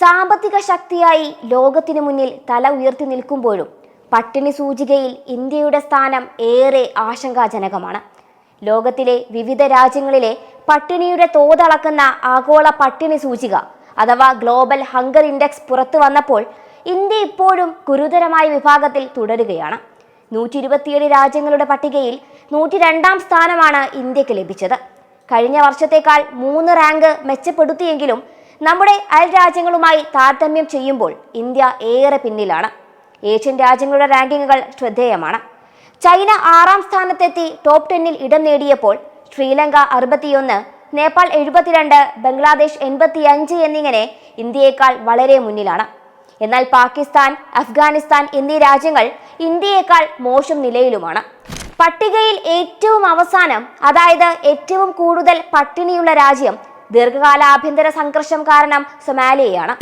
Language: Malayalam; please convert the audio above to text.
സാമ്പത്തിക ശക്തിയായി ലോകത്തിനു മുന്നിൽ തല ഉയർത്തി നിൽക്കുമ്പോഴും പട്ടിണി സൂചികയിൽ ഇന്ത്യയുടെ സ്ഥാനം ഏറെ ആശങ്കാജനകമാണ്. ലോകത്തിലെ വിവിധ രാജ്യങ്ങളിലെ പട്ടിണിയുടെ തോതളക്കുന്ന ആഗോള പട്ടിണി സൂചിക അഥവാ ഗ്ലോബൽ ഹങ്കർ ഇൻഡെക്സ് പുറത്തു വന്നപ്പോൾ ഇന്ത്യ ഇപ്പോഴും ഗുരുതരമായ വിഭാഗത്തിൽ തുടരുകയാണ്. നൂറ്റി ഇരുപത്തിയേഴ് രാജ്യങ്ങളുടെ പട്ടികയിൽ നൂറ്റി രണ്ടാം സ്ഥാനമാണ് ഇന്ത്യയ്ക്ക് ലഭിച്ചത്. കഴിഞ്ഞ വർഷത്തേക്കാൾ മൂന്ന് റാങ്ക് മെച്ചപ്പെടുത്തിയെങ്കിലും നമ്മുടെ അയൽ രാജ്യങ്ങളുമായി താരതമ്യം ചെയ്യുമ്പോൾ ഇന്ത്യ ഏറെ പിന്നിലാണ്. ഏഷ്യൻ രാജ്യങ്ങളുടെ റാങ്കിങ്ങുകൾ ശ്രദ്ധേയമാണ്. ചൈന ആറാം സ്ഥാനത്തെത്തി ടോപ്പ് ടെന്നിൽ ഇടം നേടിയപ്പോൾ ശ്രീലങ്ക അറുപത്തിയൊന്ന് നേപ്പാൾ എഴുപത്തിരണ്ട് ബംഗ്ലാദേശ് എൺപത്തിയഞ്ച് എന്നിങ്ങനെ ഇന്ത്യയേക്കാൾ വളരെ മുന്നിലാണ്. എന്നാൽ പാകിസ്ഥാൻ അഫ്ഗാനിസ്ഥാൻ എന്നീ രാജ്യങ്ങൾ ഇന്ത്യയേക്കാൾ മോശം നിലയിലുമാണ്. പട്ടികയിൽ ഏറ്റവും അവസാനം അതായത് ഏറ്റവും കൂടുതൽ പട്ടിണിയുള്ള രാജ്യം ദീർഘകാല ആഭ്യന്തര സംഘർഷം കാരണം സൊമാലിയയാണ്.